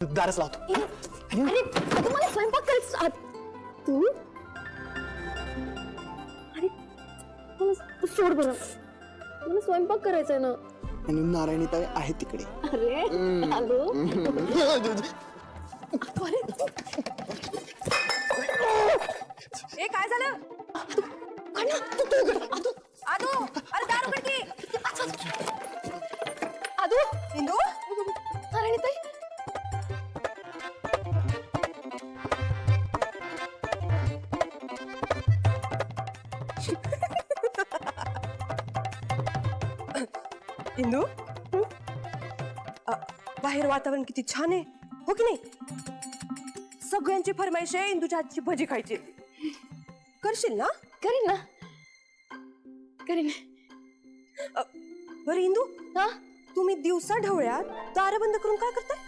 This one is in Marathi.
दारच लावतो. अरे अगं मला स्वयंपाक करायचं तू अरे मला तू सोड बरं. मला स्वयंपाक करायचा आहे ना. आणि नारायणीताई आहे तिकडे. अरे ए काय झालं? तू तू. आदू आदू अरे दार उघड की. आदू इंदू? इंदू अ, बाहेर वातावरण किती छान आहे. हो की नाही? सगळ्यांची फरमाईश आहे इंदूच्या हातची भजी खायची. करशील ना? करीन ना. करीन. अ, बरं इंदू. हा? तुम्ही दिवसा ढवळ्यात दार बंद करून काय करताय?